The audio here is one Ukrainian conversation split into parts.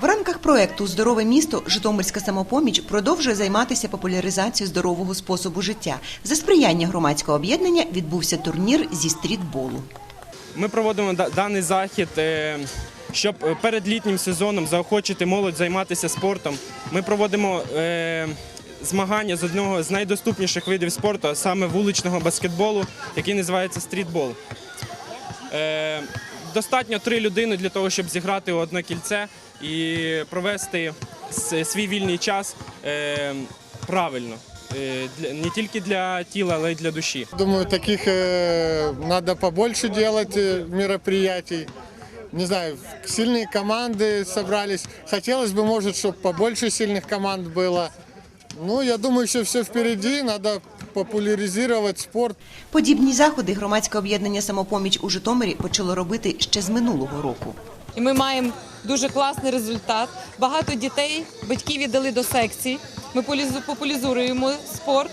В рамках проекту Здорове місто Житомирська самопоміч продовжує займатися популяризацією здорового способу життя. За сприяння громадського об'єднання відбувся турнір зі стрітболу. Ми проводимо даний захід, е, щоб е, перед літнім сезоном заохочити молодь займатися спортом. Ми проводимо е, змагання з одного з найдоступніших видів спорту, саме вуличного баскетболу, який називається стрітбол Е, Достатньо три людини для того, щоб зіграти у одне кільце і провести с- свій вільний час е, правильно. Е, для- Не тільки для тіла, але й для душі. Думаю, таких э, надо побольше делать э, мероприятий. Не знаю, сильные команды собрались. Хотелось бы, может, чтобы побольше сильных команд было. Ну, я думаю, еще все впереди. Надо популяризировать спорт. Подібні заходи громадське об'єднання самопоміч у Житомирі почало робити ще з минулого року. І ми маємо дуже класний результат. Багато дітей батьки віддали до секцій. Ми популяризуємо спорт.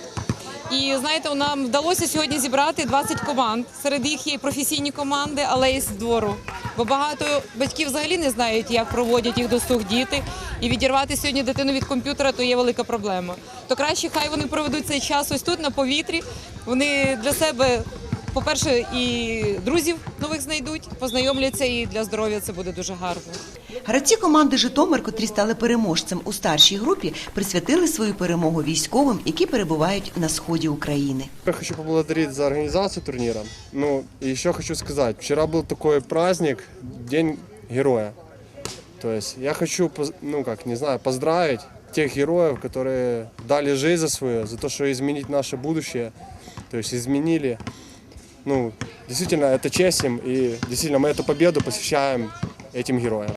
І знаєте, нам вдалося сьогодні зібрати 20 команд. Серед їх є професійні команди, але і з двору. Бо багато батьків взагалі не знають, як проводять їх досуг діти. І відірвати сьогодні дитину від комп'ютера то є велика проблема. То краще хай вони проведуть цей час ось тут на повітрі. Вони для себе по-перше, і друзів нових знайдуть, познайомляться, і для здоров'я це буде дуже гарно. Гравці команди Житомир, котрі стали переможцем у старшій групі, присвятили свою перемогу військовим, які перебувають на сході України. Я хочу поблагодарить за организацию турнира. Ну, и еще хочу сказать, вчера был такой праздник, День Героя. То есть я хочу, ну как, не знаю, поздравить тех героев, которые дали жизнь за свое, за то, что изменить наше будущее. То есть изменили. Ну, действительно, это честь им, и действительно мы эту победу посвящаем этим героям.